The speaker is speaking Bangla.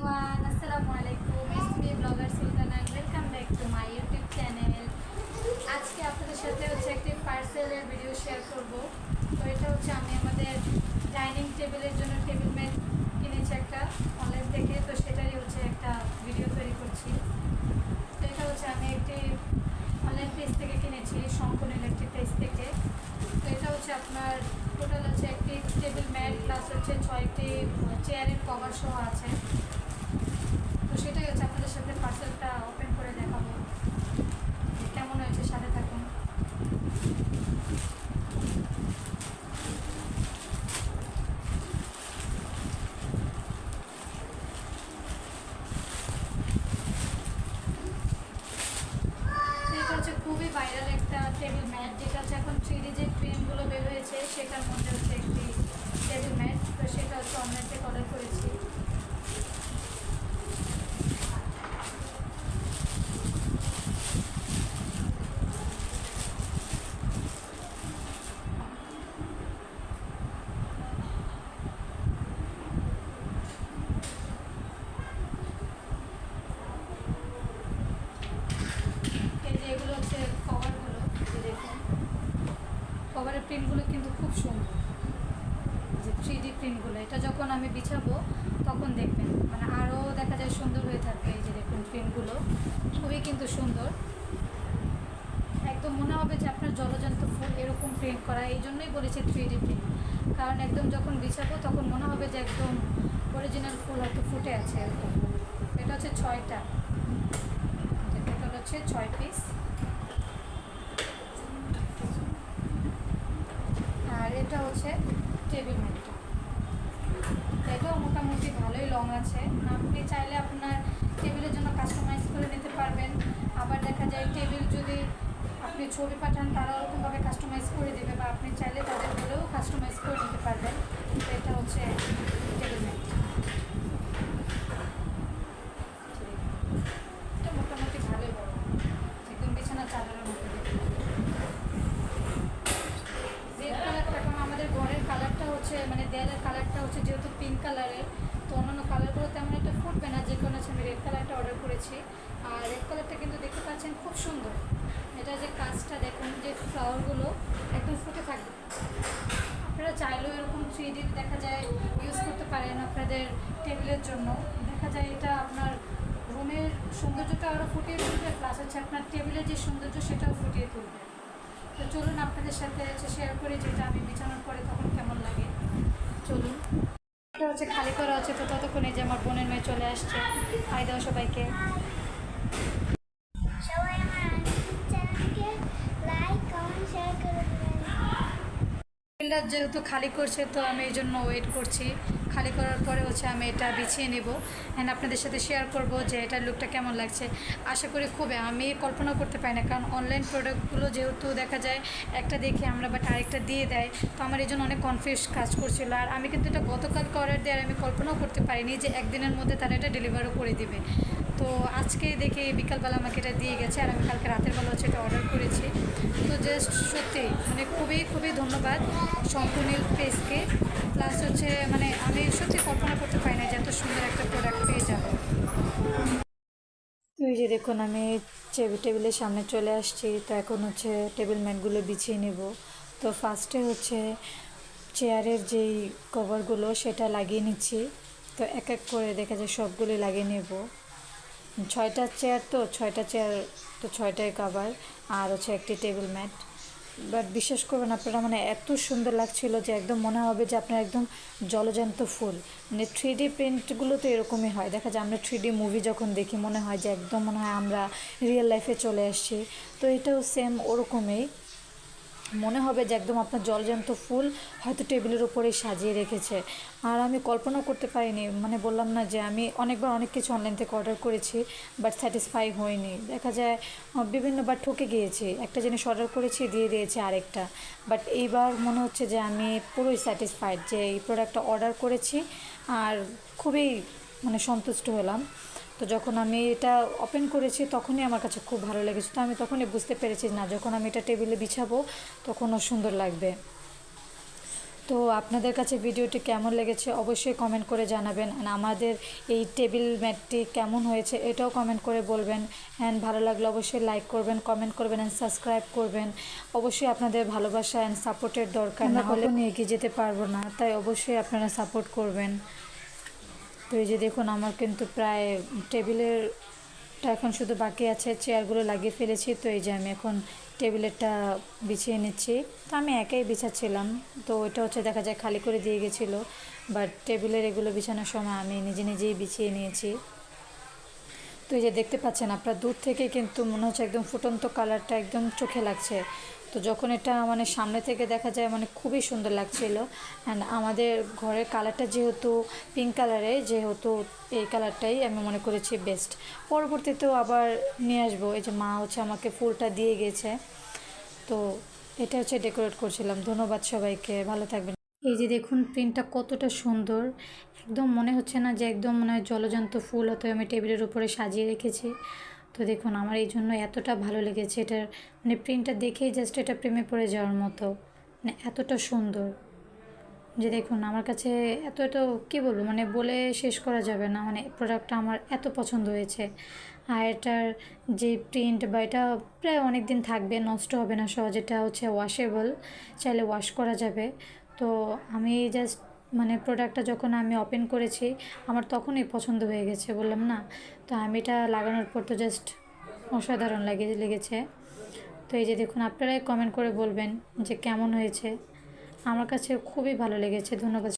এভরিওয়ান আসসালামু আলাইকুম me blogger Sultan welcome back to my YouTube channel আজকে আপনাদের সাথে হচ্ছে একটি পার্সেলের ভিডিও শেয়ার করব। তো এটা হচ্ছে আমি আমাদের ডাইনিং টেবিলের জন্য টেবিল ম্যাট কিনেছি একটা অনলাইন থেকে। তো সেটারই হচ্ছে একটা ভিডিও তৈরি করছি। তো এটা হচ্ছে আমি একটি অনলাইন পেজ থেকে কিনেছি শঙ্কর ইলেকট্রিক পেজ থেকে। তো এটা হচ্ছে আপনার টোটাল হচ্ছে একটি টেবিল ম্যাট প্লাস হচ্ছে ছয়টি চেয়ারের কভার সহ আছে। তো সেটাই হচ্ছে, আপনাদের সাথে পার্সেলটা ওপেন করে দেখাবো। কেমন হয়েছে, সাথে থাকুন। খুবই ভাইরাল একটা টেবিল ম্যাট যেটা হচ্ছে এখন থ্রি যে প্রিন্টগুলো বের হয়েছে, সেটার মধ্যে হচ্ছে একটি টেবিল ম্যাট তো সেটা হচ্ছে অনলাইন থেকে অর্ডার করেছি এই যে এগুলো হচ্ছে কভারগুলো এই যে দেখুন কভারের প্রিন্টগুলো কিন্তু খুব সুন্দর। যে থ্রি ডি প্রিন্টগুলো এটা যখন আমি বিছাবো, তখন দেখবেন মানে আরও দেখা যায় সুন্দর হয়ে থাকবে এই যে দেখুন প্রিন্টগুলো খুবই কিন্তু সুন্দর। একদম মনে হবে যে আপনার জলজন্ত ফুল এরকম প্রিন্ট করা, এই জন্যই বলেছি থ্রি ডি প্রিন্ট কারণ একদম যখন বিছাবো, তখন মনে হবে যে একদম অরিজিনাল ফুল হয়তো ফুটে আছে এরকম। এটা হচ্ছে ছয়টা। টোটাল হচ্ছে ছয় পিস আর এটা হচ্ছে টেবিল ম্যাটটা এটাও মোটামুটি ভালোই লং আছে। আপনি চাইলে আপনার টেবিলের জন্য কাস্টমাইজ করে নিতে পারবেন। আবার দেখা যায় টেবিল যদি আপনি ছবি পাঠান তারা ওরকমভাবে কাস্টমাইজ করে দেবে। বা আপনি চাইলে তাদের বলেও কাস্টমাইজ করে নিতে পারবেন। এটা হচ্ছে টেবিল ম্যাট এটা মোটামুটি ভালোই বড় একদম বিছানা চাদরের মতো রেড কালারটা কারণ আমাদের ঘরের কালারটা হচ্ছে মানে দেয়ালের কালারটা হচ্ছে যেহেতু পিঙ্ক কালারের তো অন্যান্য কালারগুলো তেমন একটা ফুটবে না যে কোনো হচ্ছে আমি রেড কালারটা অর্ডার করেছি আর রেড কালারটা কিন্তু দেখতে পাচ্ছেন খুব সুন্দর। এটা যে কাজটা দেখুন, যে ফ্লাওয়ারগুলো একদম ফুটে থাকবে। আপনারা চাইলেও এরকম থ্রি দেখা যায় ইউজ করতে পারেন আপনাদের টেবিলের জন্য। দেখা যায় এটা আপনার রুমের সৌন্দর্যটা আরও ফুটিয়ে তুলবে প্লাস হচ্ছে আপনার টেবিলের যে সৌন্দর্য সেটাও ফুটিয়ে তুলবে। তো চলুন আপনাদের সাথে শেয়ার করি যেটা আমি বিছানোর পরে তখন কেমন লাগে। চলুন। হচ্ছে খালি করা হচ্ছে তো ততক্ষণে যে আমার বোনের মেয়ে চলে আসছে। হাই দেওয়া সবাইকে। টেবিলটা যেহেতু খালি করছে, তো আমি এই জন্য ওয়েট করছি। খালি করার পরে হচ্ছে আমি এটা বিছিয়ে নেব। অ্যান্ড আপনাদের সাথে শেয়ার করব যে এটার লুকটা কেমন লাগছে। আশা করি খুবই আমি কল্পনা করতে পারি না। কারণ অনলাইন প্রোডাক্টগুলো যেহেতু দেখা যায়, একটা দেখে আমরা বাট আরেকটা দিয়ে দেয়, তো আমার এই জন্য অনেক কনফিউজ কাজ করছিল। আর আমি কিন্তু এটা গতকালকে অর্ডার দেওয়ার আমি কল্পনাও করতে পারিনি যে একদিনের মধ্যে তারা এটা ডেলিভারও করে দিবে। তো আজকে দেখে বিকালবেলা আমাকে এটা দিয়ে গেছে আর আমি কালকে রাতের বেলা হচ্ছে এটা অর্ডার করেছি। তো জাস্ট সত্যি মানে খুবই খুবই ধন্যবাদ শঙ্কুনীল পেজকে প্লাস হচ্ছে মানে আমি সত্যি কল্পনা করতে পারি না যে এত সুন্দর একটা প্রোডাক্ট পেয়ে যাব। এই যে দেখুন, আমি টেবিলের সামনে চলে আসছি। তো এখন হচ্ছে টেবিল ম্যাটগুলো বিছিয়ে নেব। তো ফার্স্টে হচ্ছে চেয়ারের যেই কভারগুলো সেটা লাগিয়ে নিচ্ছি। তো এক এক করে দেখা যায় সবগুলি লাগিয়ে নেব। ছয়টা চেয়ার তো, ছয়টা চেয়ার তো ছয়টাই কভার আর হচ্ছে একটি টেবিল ম্যাট বাট বিশ্বাস করবেন আপনারা মানে এত সুন্দর লাগছিল যে একদম মনে হবে যে আপনার একদম জলজান্ত ফুল। মানে থ্রি ডি প্রিন্টগুলো তো এরকমই হয়। দেখা যায় আমরা থ্রি ডি মুভি যখন দেখি, মনে হয় যে একদম মনে হয় আমরা রিয়েল লাইফে চলে আসছি। তো এটাও সেম ওরকমই। মনে হবে যে একদম আপনার জলজান্ত ফুল হয়তো টেবিলের উপরেই সাজিয়ে রেখেছে। আর আমি কল্পনা করতে পারিনি মানে বললাম না যে আমি অনেকবার অনেক কিছু অনলাইন থেকে অর্ডার করেছি বাট স্যাটিসফাই হয়নি। দেখা যায় বিভিন্নবার ঠকে গিয়েছি। একটা জিনিস অর্ডার করেছি, দিয়ে দিয়েছি আরেকটা। বাট এইবার মনে হচ্ছে যে আমি পুরোই স্যাটিসফাইড যে এই প্রোডাক্টটা অর্ডার করেছি, আর খুবই মানে সন্তুষ্ট হলাম। তো যখন আমি এটা ওপেন করেছি তখনই আমার কাছে খুব ভালো লেগেছে। তো আমি তখনই বুঝতে পেরেছি না যখন আমি এটা টেবিলে বিছাবো তখনও সুন্দর লাগবে। তো আপনাদের কাছে ভিডিওটি কেমন লেগেছে অবশ্যই কমেন্ট করে জানাবেন। অ্যান্ড আমাদের এই টেবিল ম্যাটটি কেমন হয়েছে এটাও কমেন্ট করে বলবেন। অ্যান্ড ভালো লাগলে অবশ্যই লাইক করবেন কমেন্ট করবেন অ্যান্ড সাবস্ক্রাইব করবেন। অবশ্যই আপনাদের ভালোবাসা অ্যান্ড সাপোর্টের দরকার। না হলে আমি এগিয়ে যেতে পারব না তাই অবশ্যই আপনারা সাপোর্ট করবেন। তো এই যে দেখুন, আমার কিন্তু প্রায় টেবিলেরটা এখন শুধু বাকি আছে, চেয়ারগুলো লাগিয়ে ফেলেছি। তো এই যে আমি এখন টেবিলেরটা বিছিয়ে নিচ্ছি। তো আমি একাই বিছাচ্ছিলাম। তো ওইটা হচ্ছে দেখা যায় খালি করে দিয়ে গেছিল। বাট টেবিলের এগুলো বিছানোর সময় আমি নিজে নিজেই বিছিয়ে নিয়েছি। তো এই যে দেখতে পাচ্ছেন, আপনার দূর থেকে কিন্তু মনে হচ্ছে একদম ফুটন্ত কালারটা একদম চোখে লাগছে। তো যখন এটা মানে সামনে থেকে দেখা যায় মানে খুবই সুন্দর লাগছিল। অ্যান্ড আমাদের ঘরের কালারটা যেহেতু পিঙ্ক কালারে যেহেতু এই কালারটাই আমি মনে করেছি বেস্ট পরবর্তীতেও আবার নিয়ে আসব। এই যে মা হচ্ছে আমাকে ফুলটা দিয়ে গেছে। তো এটা হচ্ছে ডেকোরেট করছিলাম। ধন্যবাদ সবাইকে। ভালো থাকবেন। এই যে দেখুন প্রিন্টটা কতটা সুন্দর। একদম মনে হচ্ছে না যে একদম মনে হয় জলজন্ত ফুল হতো আমি টেবিলের উপরে সাজিয়ে রেখেছি। তো দেখুন, আমার এই জন্য এতটা ভালো লেগেছে এটার মানে প্রিন্টটা দেখেই জাস্ট এটা প্রেমে পড়ে যাওয়ার মতো। মানে এতটা সুন্দর। যে দেখুন, আমার কাছে এত এত কী বলব মানে বলে শেষ করা যাবে না। মানে প্রোডাক্টটা আমার এত পছন্দ হয়েছে। আর এটার যে প্রিন্ট বা এটা প্রায় অনেক দিন থাকবে, নষ্ট হবে না সহজ, এটা হচ্ছে ওয়াশেবল চাইলে ওয়াশ করা যাবে। তো আমি জাস্ট মানে প্রোডাক্টটা যখন আমি ওপেন করেছি, আমার তখনই পছন্দ হয়ে গেছে বললাম, না। তো আমি এটা লাগানোর পর তো জাস্ট অসাধারণ লাগে, লেগেছে। তো এই যে দেখুন, আপনারাই কমেন্ট করে বলবেন যে কেমন হয়েছে। আমার কাছে খুবই ভালো লেগেছে, ধন্যবাদ।